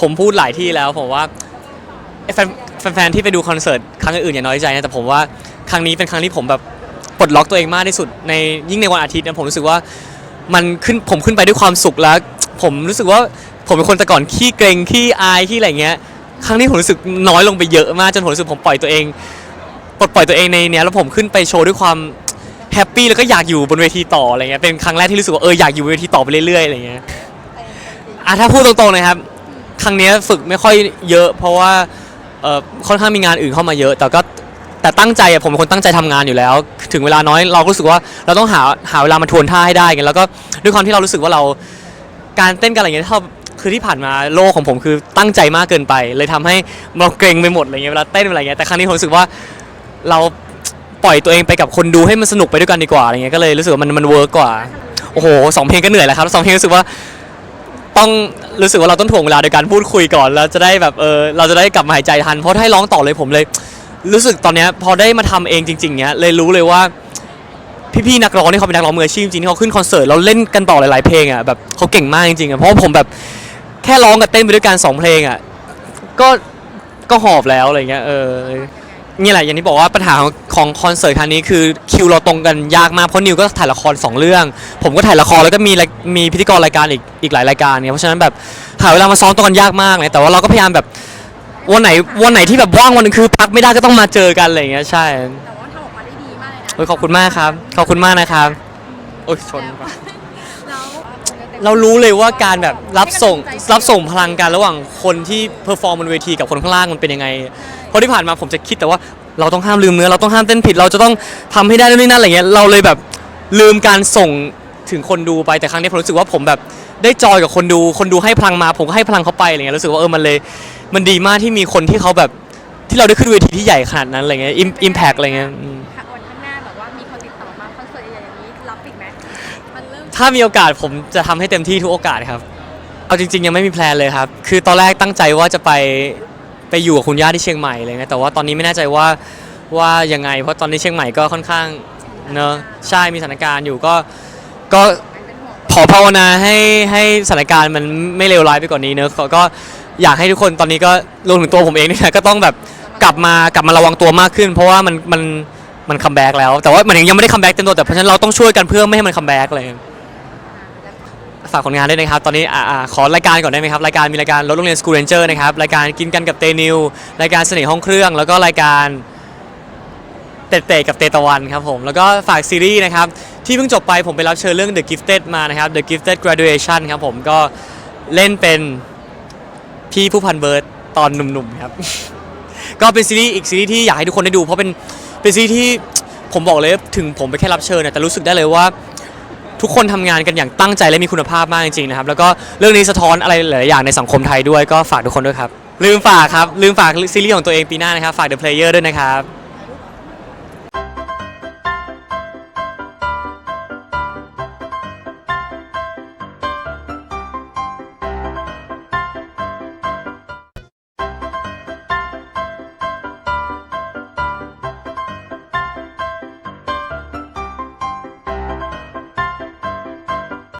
ผมพูดหลายที่แล้วผมว่าแฟนแฟนๆที่ไปดูคอนเสิร์ตครั้งอื่นๆอย่าน้อยใจนะแต่ผมว่าครั้งนี้เป็นครั้งที่ผมแบบปลดล็อกตัวเองมากที่สุดในยิ่งในวันอาทิตย์นะผมรู้สึกว่ามันขึ้นผมขึ้นไปด้วยความสุขแล้ว ผมรู้สึกว่าผมเป็นคนแต่ก่อนขี้เกรงขี้อายขี้อะไรเงี้ย ครั้งนี้ผมรู้สึกน้อยลงไปเยอะมากจนผมรู้สึกผมปล่อยตัวเองปลดปล่อยตัวเองในเนี้ยแล้วผมขึ้นไปโชว์ด้วยความแฮปปี้แล้วก็อยากอยู่บนเวทีต่ออะไรเงี้ยเป็นครั้งแรกที่รู้สึกว่าเอออยากอยู่บนเวทีต่อไปเรื่อยๆอะไรเงี้ย อะถ้าพูดตรงๆนะครับ ครั้งเนี้ยฝึกไม่ค่อยเยอะ เพราะว่าเออค่อนข้างมีงานอื่นเข้ามาเยอะ แต่ก็แต่ตั้งใจอะผมเป็นคนตั้งใจทำงานอยู่แล้ว ถึงเวลาน้อยเราก็รู้สึกว่าเราต้องหาหาเวลามาทวนท่าให้ได้กันแล้วก็ด้วยความที่เรารู้สึกว่าเราการเต้นกันอะไรเงี้ยถ้าคือที่ผ่านมาโลกของผมคือตั้งใจมากเกินไป เลยทำให้เราเกรงไปหมดอะไรเงี้ยเวลาเต้นอะไรเงี้ยแต่ครั้งนี้ผมรู้สึกว่าเราปล่อยตัวเองไปกับคนดูให้มันสนุกไปด้วยกันดีกว่าอะไรเงี้ยก็เลยรู้สึกว่ามันมันเวิร์กกว่า โอ้โหสองเพลงก็เหนื่อยแล้วครับสองเพลงรู้สึกว่า ต้องรู้สึกว่าเราต้องถ่วงเวลาโดยการพูดคุยก่อนแล้วจะได้แบบเออเราจะได้กลับมาหายใจทัน เพราะถ้าให้ร้องต่อเลยผมเลย รู้สึกตอนเนี้ยพอได้มาทำเองจริง ๆเนี้ยเลยรู้เลยว่า พี่ๆนักร้องที่เขาเป็นนักร้องมืออาชีพจริงๆที่เขาขึ้นคอนเสิร์ตแล้วเล่นกันต่อหลายๆเพลงอะแบบเขาเก่งมากจริงๆอะเพราะว่าผมแบบแค่ร้องกับเต้นไปด้วยกันสองเพลงอะก็ก็หอบแล้วอะไรเงี้ยเออ นี่แหละอย่างที่บอกว่าปัญหาของของคอนเสิร์ตครั้งนี้คือคิวเราตรงกันยากมากเพราะนิวก็ถ่ายละครสองเรื่อง ผมก็ถ่ายละครแล้วก็มีรายมีพิธีกรรายการอีกอีกหลายรายการเนี่ยเพราะฉะนั้นแบบหาเวลามาซ้อมตรงกันยากมากเลยแต่ว่าเราก็พยายามแบบวันไหนวันไหนที่แบบว่างวันหนึงคือพักไม่ได้ก็ต้องมาเจอกันอะไรอย่างเงี้ยใช่แต่ว่าทำออกมาได้ดีมากเลยนะโอ้ยขอบคุณมากครับขอบคุณมากนะครับโอ้ยชนแล้ว เรารู้เลยว่าการแบบรับส่งรับส่งพลังกันระหว่างคนที่เพอร์ฟอร์มบนเวทีกับคนข้างล่างมันเป็นยังไงเพราะที่ผ่านมาผมจะคิดแต่ว่าเราต้องห้ามลืมเนื้อเราต้องห้ามเต้นผิด เราจะต้องทำให้ได้นู่นนี่นั่นอะไรเงี้ยเราเลยแบบลืมการส่งถึงคนดูไปแต่ครั้งนี้ผมรู้สึกว่าผมแบบได้จอยกับคนดูคนดูให้พลังมา ผมก็ให้พลังเขาไปอะไรเงี้ยรู้สึกว่าเออมันเลยมันดีมากที่มีคนที่เขาแบบที่เราได้ขึ้นเวทีที่ใหญ่ขนาดนั้นอะไรเงี้ยอิมแพกอะไรเงี้ยอืม ค่ะวันข้างหน้าแบบว่ามีคนติดต่อมาคอนเสิร์ตใหญ่ๆอย่างนี้รับอีกไหม มันเริ่มถ้ามีโอกาสผมจะทำให้เต็มที่ทุกโอกาสครับ เอาจริง ๆ ยังไม่มีแพลนเลยครับ คือตอนแรกตั้งใจว่าจะไปไปอยู่กับคุณย่าที่เชียงใหม่อะไรเงี้ยแต่ว่าตอนนี้ไม่แน่ใจว่าว่ายังไง เพราะตอนนี้เชียงใหม่ก็ค่อนข้างเนอะใช่มีสถานการณ์อยู่ก็ก็ขอภาวนาให้ให้สถานการณ์มันไม่เลวร้ายไปกว่านี้เนอะก็ก็อยากให้ทุกคนตอนนี้ก็รวมถึงตัวผมเองเนี่ยก็ต้องแบบกลับมากลับมาระวังตัวมากขึ้น เพราะว่ามันมัน มันคัมแบ็กแล้ว แต่ว่ามันยังไม่ได้คัมแบ็กเต็มตัวแต่เพราะฉะนั้นเราต้องช่วยกันเพื่อไม่ให้มันคัมแบ็กเลยฝากผลงานด้วยนะครับ ตอนนี้อ่าอ่าขอรายการก่อนได้ไหมครับ รายการมีรายการรถโรงเรียนสกูเรนเจอร์นะครับ รายการกินกันกับเตนิว รายการเสน่ห์ห้องเครื่อง แล้วก็รายการเตะเตะกับเตตะวันครับผม แล้วก็ฝากซีรีส์นะครับ ที่เพิ่งจบไปผมไปรับเชิญเรื่อง The Gifted มานะครับ The Gifted Graduation ครับผมก็เล่นเป็นพี่ผู้พันเบิร์ดตอนหนุ่มๆครับ ก็เป็นซีรีส์อีกซีรีส์ที่อยากให้ทุกคนได้ดูเพราะเป็น เป็นซีรีส์ที่ผมบอกเลยถึงผมไปแค่รับเชิญเนี่ยแต่รู้สึกได้เลยว่า ทุกคนทำงานกันอย่างตั้งใจและมีคุณภาพมากจริงๆนะครับ แล้วก็เรื่องนี้สะท้อนอะไรหลายๆอย่างในสังคมไทยด้วยก็ฝากทุกคนด้วยครับ ลืมฝากครับ ลืมฝากซีรีส์ของตัวเองปีหน้านะครับ ฝาก The Player ด้วยนะครับ